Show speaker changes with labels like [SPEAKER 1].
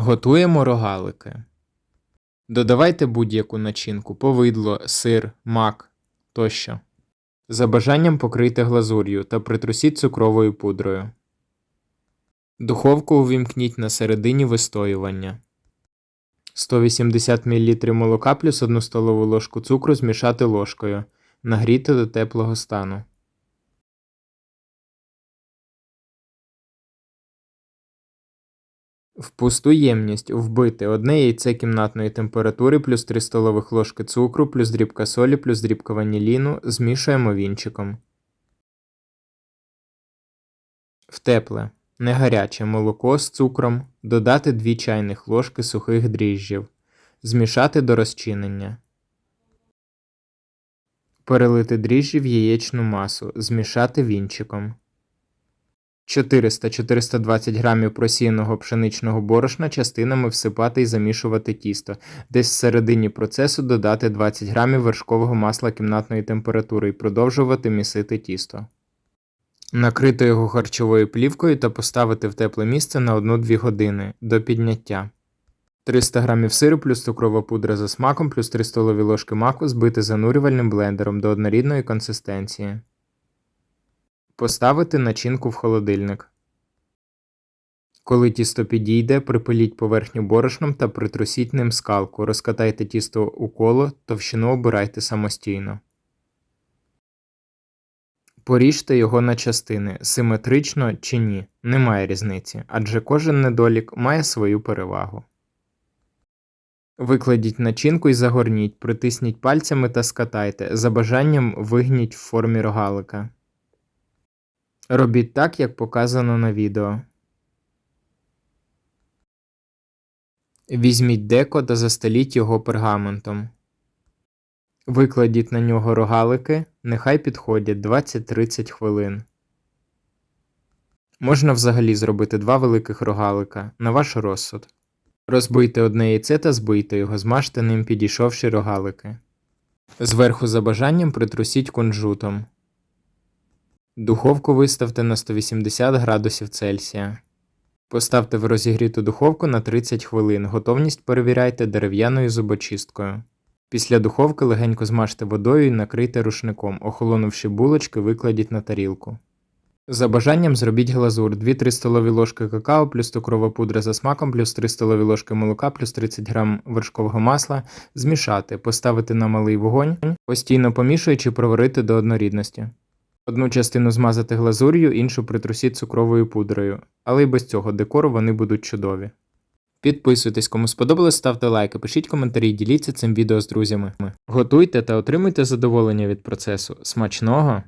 [SPEAKER 1] Готуємо рогалики. Додавайте будь-яку начинку, повидло, сир, мак тощо. За бажанням покрийте глазур'ю та притрусіть цукровою пудрою. Духовку увімкніть на середині вистоювання. 180 мл молока плюс 1 столову ложку цукру змішати ложкою. Нагріти до теплого стану. В пусту ємність вбити одне яйце кімнатної температури плюс 3 столових ложки цукру плюс дрібка солі плюс дрібка ваніліну змішуємо вінчиком. В тепле, не гаряче молоко з цукром додати 2 чайних ложки сухих дріжджів. Змішати до розчинення. Перелити дріжджі в яєчну масу. Змішати вінчиком. 400-420 грамів просіяного пшеничного борошна частинами всипати і замішувати тісто. Десь всередині процесу додати 20 грамів вершкового масла кімнатної температури і продовжувати місити тісто. Накрити його харчовою плівкою та поставити в тепле місце на 1-2 години до підняття. 300 грамів сиру плюс цукрова пудра за смаком плюс 3 столові ложки маку збити занурювальним блендером до однорідної консистенції. Поставити начинку в холодильник. Коли тісто підійде, припиліть поверхню борошном та притрусіть ним скалку. Розкатайте тісто у коло, товщину обирайте самостійно. Поріжте його на частини, симетрично чи ні, немає різниці, адже кожен недолік має свою перевагу. Викладіть начинку і загорніть, притисніть пальцями та скатайте, за бажанням вигніть в формі рогалика. Робіть так, як показано на відео. Візьміть деко та застеліть його пергаментом. Викладіть на нього рогалики, нехай підходять 20-30 хвилин. Можна взагалі зробити два великих рогалика на ваш розсуд. Розбийте одне яйце та збийте його, змажте ним підійшовші рогалики. Зверху за бажанням притрусіть кунжутом. Духовку виставте на 180 градусів Цельсія. Поставте в розігріту духовку на 30 хвилин. Готовність перевіряйте дерев'яною зубочисткою. Після духовки легенько змажте водою і накрийте рушником. Охолонувши булочки, викладіть на тарілку. За бажанням зробіть глазур 2-3 столові ложки какао плюс цукрова пудра за смаком плюс 3 столові ложки молока плюс 30 г вершкового масла, змішати, поставити на малий вогонь, постійно помішуючи проварити до однорідності. Одну частину змазати глазур'ю, іншу притрусіть цукровою пудрою, але й без цього декору вони будуть чудові. Підписуйтесь, кому сподобалось, ставте лайки, пишіть коментарі, діліться цим відео з друзями. Готуйте та отримуйте задоволення від процесу. Смачного!